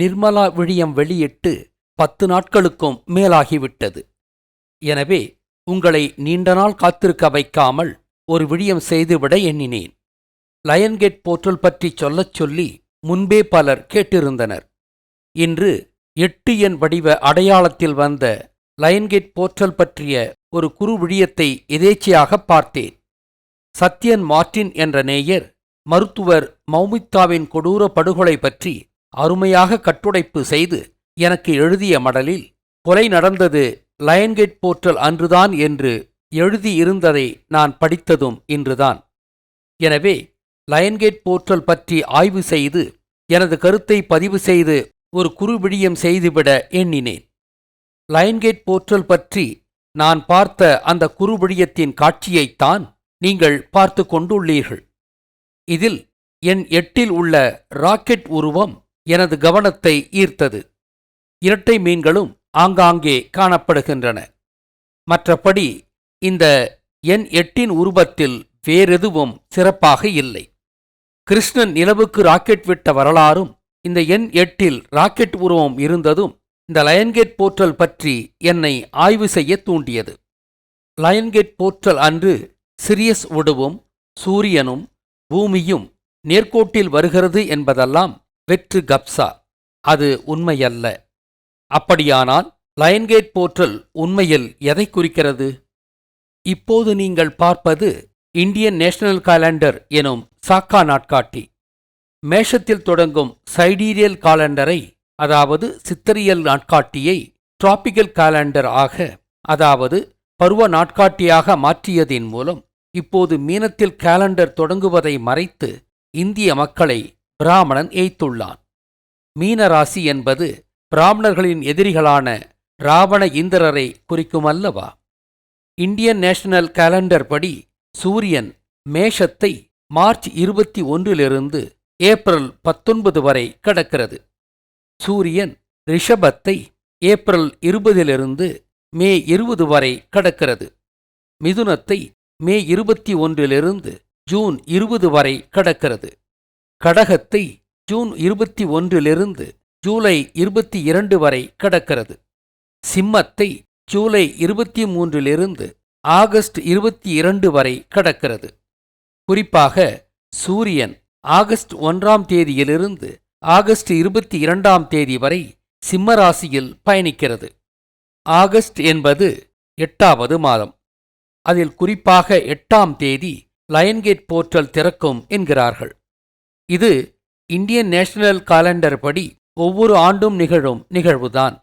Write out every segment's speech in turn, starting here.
நிர்மலா விழியம் வெளியிட்டு பத்து நாட்களுக்கும் மேலாகிவிட்டது. எனவே உங்களை நீண்ட நாள் காத்திருக்க வைக்காமல் ஒரு விழியம் செய்துவிட எண்ணினேன். லயன்கேட் போர்ட்டல் பற்றி சொல்லச் சொல்லி முன்பே பலர் கேட்டிருந்தனர். இன்று எட்டு எண் வடிவ அடையாளத்தில் வந்த லயன்கேட் போர்ட்டல் பற்றிய ஒரு குறு விழியத்தை எதேச்சையாக பார்த்தேன். சத்யன் மார்ட்டின் என்ற நேயர் மருத்துவர் மௌமித்தாவின் கொடூர படுகொலை பற்றி அருமையாக கட்டுடைப்பு செய்து எனக்கு எழுதிய மடலில் கொலை நடந்தது லயன்கேட் போர்ட்டல் அன்றுதான் என்று எழுதியிருந்ததை நான் படித்ததும் இன்றுதான். எனவே லயன்கேட் போர்ட்டல் பற்றி ஆய்வு செய்து எனது கருத்தை பதிவு செய்து ஒரு குறுவிடியம் செய்துவிட எண்ணினேன். லயன்கேட் போர்ட்டல் பற்றி நான் பார்த்த அந்த குறுவிடியத்தின் காட்சியைத்தான் நீங்கள் பார்த்து கொண்டுள்ளீர்கள். இதில் என் எட்டில் உள்ள ராக்கெட் உருவம் எனது கவனத்தை ஈர்த்தது. இரட்டை மீன்களும் ஆங்காங்கே காணப்படுகின்றன. மற்றபடி இந்த என் எட்டின் உருவத்தில் வேறெதுவும் சிறப்பாக இல்லை. கிருஷ்ணன் நிலவுக்கு ராக்கெட் விட்ட வரலாறும் இந்த எண் எட்டில் ராக்கெட் உருவம் இருந்ததும் இந்த லயன்கேட் போர்ட்டல் பற்றி என்னை ஆய்வு செய்ய தூண்டியது. லயன்கேட் போர்ட்டல் அன்று சிரியஸ் ஒடுவும் சூரியனும் பூமியும் நேர்கோட்டில் வருகிறது என்பதெல்லாம் வெற்று கப்சா அது உண்மையல்ல. அப்படியானால் லயன்கேட் போர்ட்டல் உண்மையில் எதை குறிக்கிறது? இப்போது நீங்கள் பார்ப்பது இந்தியன் நேஷனல் காலண்டர் எனும் சாக்கா நாட்காட்டி. மேஷத்தில் தொடங்கும் சைடீரியல் காலண்டரை அதாவது சித்தரியல் நாட்காட்டியை டிராபிக்கல் காலண்டர் ஆக அதாவது பருவ நாட்காட்டியாக மாற்றியதின் மூலம் இப்போது மீனத்தில் காலண்டர் தொடங்குவதை மறைத்து இந்திய மக்களை பிராமணன் ஏய்த்துள்ளான். மீனராசி என்பது பிராமணர்களின் எதிரிகளான ராவண இந்திரரை குறிக்குமல்லவா? இந்தியன் நேஷனல் காலண்டர் படி சூரியன் மேஷத்தை மார்ச் இருபத்தி ஒன்றிலிருந்து ஏப்ரல் பத்தொன்பது வரை கடக்கிறது. சூரியன் ரிஷபத்தை ஏப்ரல் இருபதிலிருந்து மே இருபது வரை கடக்கிறது. மிதுனத்தை மே இருபத்தி ஒன்றிலிருந்து ஜூன் இருபது வரை கடக்கிறது. கடகத்தை ஜூன் இருபத்தி ஒன்றிலிருந்து ஜூலை இருபத்தி இரண்டு வரை கடக்கிறது. சிம்மத்தை ஜூலை இருபத்தி மூன்றிலிருந்து ஆகஸ்ட் இருபத்தி இரண்டு வரை கடக்கிறது. குறிப்பாக சூரியன் ஆகஸ்ட் ஒன்றாம் தேதியிலிருந்து ஆகஸ்ட் இருபத்தி இரண்டாம் தேதி வரை சிம்மராசியில் பயணிக்கிறது. ஆகஸ்ட் என்பது எட்டாவது மாதம். அதில் குறிப்பாக எட்டாம் தேதி லயன்கேட் போர்ட்டல் திறக்கும் என்கிறார்கள். இது இந்தியன் நேஷனல் காலண்டர் படி ஒவ்வொரு ஆண்டும் நிகழும் நிகழ்வுதான்.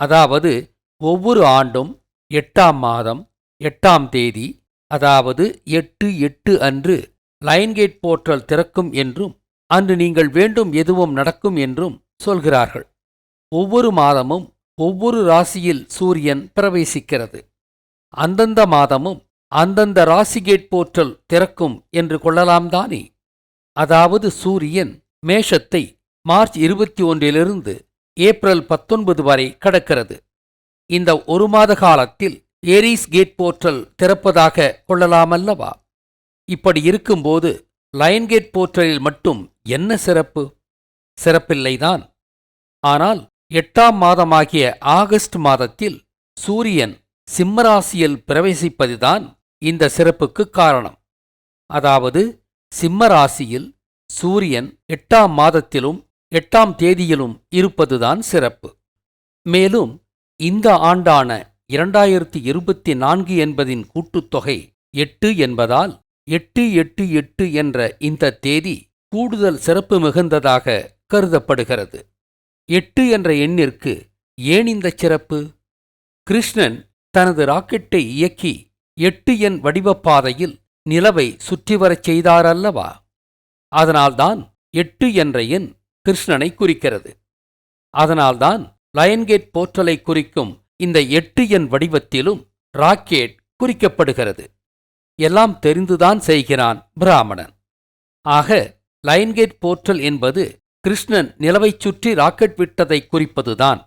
அதாவது ஒவ்வொரு ஆண்டும் எட்டாம் மாதம் எட்டாம் தேதி அதாவது எட்டு எட்டு அன்று லயன்கேட் போர்ட்டல் திறக்கும் என்றும் அன்று நீங்கள் வேண்டும் எதுவும் நடக்கும் என்றும் சொல்கிறார்கள். ஒவ்வொரு மாதமும் ஒவ்வொரு ராசியில் சூரியன் பிரவேசிக்கிறது. அந்தந்த மாதமும் அந்தந்த ராசிகேட் போர்ட்டல் திறக்கும் என்று கொள்ளலாம் தானே? அதாவது சூரியன் மேஷத்தை மார்ச் இருபத்தி ஒன்றிலிருந்து ஏப்ரல் பத்தொன்பது வரை கடக்கிறது. இந்த ஒரு மாத காலத்தில் ஏரிஸ் கேட் போர்ட்டல் திறப்பதாக கொள்ளலாமல்லவா? இப்படி இருக்கும்போது லயன்கேட் போர்ட்டலில் மட்டும் என்ன சிறப்பு? சிறப்பில்லைதான். ஆனால் எட்டாம் மாதமாகிய ஆகஸ்ட் மாதத்தில் சூரியன் சிம்மராசியில் பிரவேசிப்பதுதான் இந்த சிறப்புக்கு காரணம். அதாவது சிம்மராசியில் சூரியன் எட்டாம் மாதத்திலும் எட்டாம் தேதியிலும் இருப்பதுதான் சிறப்பு. மேலும் இந்த ஆண்டான இரண்டாயிரத்தி இருபத்தி நான்கு என்பதின் கூட்டுத்தொகை எட்டு என்பதால் எட்டு எட்டு எட்டு என்ற இந்த தேதி கூடுதல் சிறப்பு மிகுந்ததாக கருதப்படுகிறது. எட்டு என்ற எண்ணிற்கு ஏன் இந்த சிறப்பு? கிருஷ்ணன் தனது ராக்கெட்டை இயக்கி எட்டு எண் வடிவப்பாதையில் நிலவை சுற்றி வரச் செய்தாரல்லவா? அதனால்தான் எட்டு என்ற எண் கிருஷ்ணனை குறிக்கிறது. அதனால்தான் லயன்கேட் போர்ட்டலை குறிக்கும் இந்த எட்டு எண் வடிவத்திலும் ராக்கெட் குறிக்கப்படுகிறது. எல்லாம் தெரிந்துதான் செய்கிறான் பிராமணன். ஆக லயன்கேட் போர்ட்டல் என்பது கிருஷ்ணன் நிலவைச் சுற்றி ராக்கெட் விட்டதை குறிப்பதுதான்.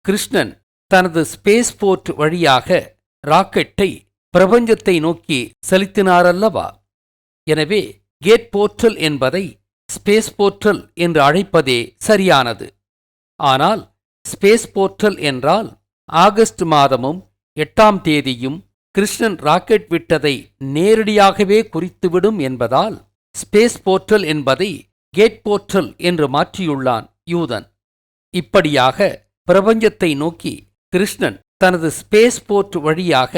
கிருஷ்ணன் தனது ஸ்பேஸ் போர்ட் வழியாக ராக்கெட்டை பிரபஞ்சத்தை நோக்கி செலுத்தினாரல்லவா? எனவே கேட் போர்ட்டல் என்பதை ஸ்பேஸ் போர்ட்டல் என்று அழைப்பதே சரியானது. ஆனால் ஸ்பேஸ் போர்ட்டல் என்றால் ஆகஸ்ட் மாதமும் எட்டாம் தேதியும் கிருஷ்ணன் ராக்கெட் விட்டதை நேரடியாகவே குறித்துவிடும் என்பதால் ஸ்பேஸ் போர்ட்டல் என்பதை கேட் போர்ட்டல் என்று மாற்றியுள்ளான் யூதன். இப்படியாக பிரபஞ்சத்தை நோக்கி கிருஷ்ணன் தனது ஸ்பேஸ் போர்ட் வழியாக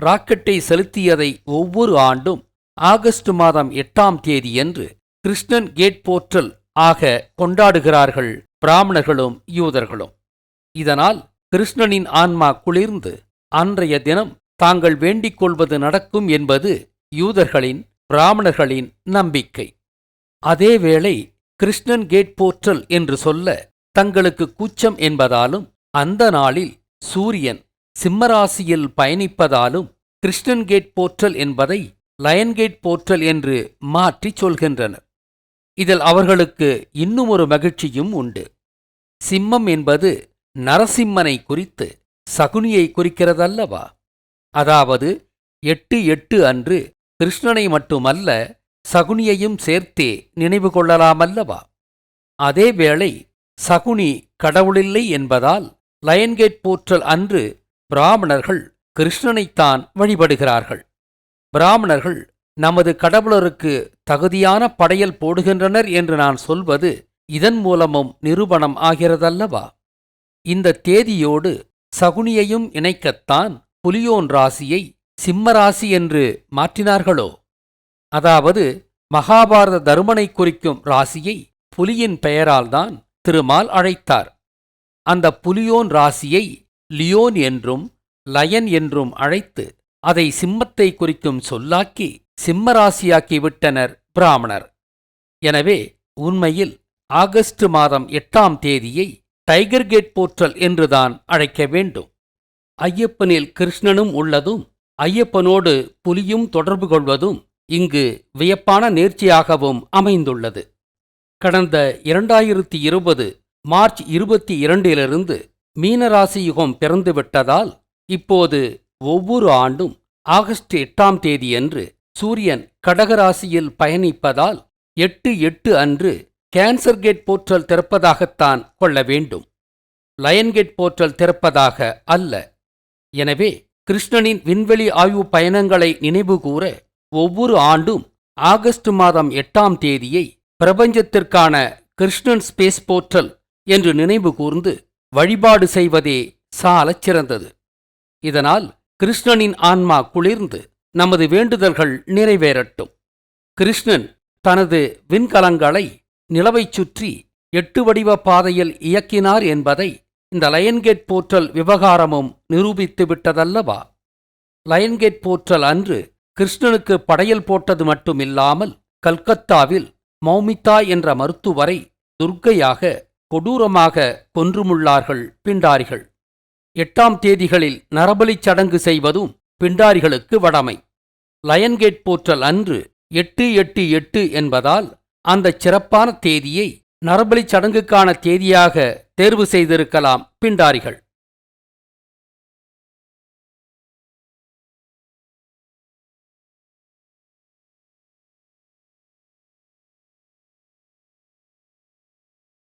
ராக்கெட்டை செலுத்தியதை ஒவ்வொரு ஆண்டும் ஆகஸ்ட் மாதம் எட்டாம் தேதியன்று கிருஷ்ணன் கேட் போர்ட்டல் ஆக கொண்டாடுகிறார்கள் பிராமணர்களும் யூதர்களும். இதனால் கிருஷ்ணனின் ஆன்மா குளிர்ந்து அன்றைய தினம் தாங்கள் வேண்டிக் கொள்வது நடக்கும் என்பது யூதர்களின் பிராமணர்களின் நம்பிக்கை. அதேவேளை கிருஷ்ணன் கேட் போர்ட்டல் என்று சொல்ல தங்களுக்கு கூச்சம் என்பதாலும் அந்த நாளில் சூரியன் சிம்மராசியில் பயணிப்பதாலும் கிருஷ்ணன் கேட் போர்ட்டல் என்பதை லயன் கேட் போர்ட்டல் என்று மாற்றிச் சொல்கின்றனர். இதில் அவர்களுக்கு இன்னும் ஒரு மகிழ்ச்சியும் உண்டு. சிம்மம் என்பது நரசிம்மனை குறித்து சகுனியை குறிக்கிறதல்லவா? அதாவது எட்டு எட்டு அன்று கிருஷ்ணனை மட்டுமல்ல சகுனியையும் சேர்த்தே நினைவு கொள்ளலாமல்லவா? அதேவேளை சகுனி கடவுளில்லை என்பதால் லயன்கேட் போற்றல் அன்று பிராமணர்கள் கிருஷ்ணனைத்தான் வழிபடுகிறார்கள். பிராமணர்கள் நமது கடவுளருக்கு தகுதியான படையல் போடுகின்றனர் என்று நான் சொல்வது இதன் மூலமும் நிரூபணம் ஆகிறதல்லவா? இந்த தேதியோடு சகுனியையும் இணைக்கத்தான் புலியோன் ராசியை சிம்மராசி என்று மாற்றினார்களோ? அதாவது மகாபாரத தருமனை குறிக்கும் ராசியை புலியின் பெயரால்தான் திருமால் அழைத்தார். அந்த புலியோன் ராசியை லியோன் என்றும் லயன் என்றும் அழைத்து அதை சிம்மத்தை குறிக்கும் சொல்லாக்கி சிம்மராசியாக்கி விட்டனர் பிராமணர். எனவே உண்மையில் ஆகஸ்ட் மாதம் எட்டாம் தேதியை டைகர் கேட் போற்றல் என்றுதான் அழைக்க வேண்டும். ஐயப்பனில் கிருஷ்ணனும் உள்ளதும் ஐயப்பனோடு புலியும் தொடர்பு கொள்வதும் இங்கு வியப்பான நேர்ச்சியாகவும் அமைந்துள்ளது. கடந்த இரண்டாயிரத்தி இருபது மார்ச் இருபத்தி இரண்டிலிருந்து மீனராசி யுகம் பிறந்துவிட்டதால் இப்போது ஒவ்வொரு ஆண்டும் ஆகஸ்ட் எட்டாம் தேதியன்று சூரியன் கடகராசியில் பயணிப்பதால் எட்டு எட்டு அன்று கேன்சர் கேட் போற்றல் திறப்பதாகத்தான் கொள்ள வேண்டும். லயன் கேட் போற்றல் திறப்பதாக அல்ல. எனவே கிருஷ்ணனின் விண்வெளி ஆய்வு பயணங்களை நினைவுகூர ஒவ்வொரு ஆண்டும் ஆகஸ்ட் மாதம் எட்டாம் தேதியை பிரபஞ்சத்திற்கான கிருஷ்ணன் ஸ்பேஸ் போர்ட்டல் என்று நினைவு கூர்ந்து வழிபாடு செய்வதே சாலச் சிறந்தது. இதனால் கிருஷ்ணனின் ஆன்மா குளிர்ந்து நமது வேண்டுதல்கள் நிறைவேறட்டும். கிருஷ்ணன் தனது விண்கலங்களை நிலவைச் சுற்றி எட்டு வடிவ பாதையில் இயக்கினார் என்பதை இந்த லயன்கேட் போர்ட்டல் விவகாரமும் நிரூபித்து விட்டதல்லவா? லயன்கேட் போர்ட்டல் அன்று கிருஷ்ணனுக்கு படையல் போட்டது மட்டுமில்லாமல் கல்கத்தாவில் மௌமிதா என்ற மருத்துவரை துர்க்கையாக கொடூரமாக கொன்றுமுள்ளார்கள் பிண்டாரிகள். எட்டாம் தேதிகளில் நரபலிச் சடங்கு செய்வதும் பிண்டாரிகளுக்கு வடமை. லயன்கேட் போற்றல் அன்று எட்டு எட்டு எட்டு என்பதால் அந்தச் சிறப்பான தேதியை நரபலிச் சடங்குக்கான தேதியாக தேர்வு செய்திருக்கலாம் பிண்டாரிகள்.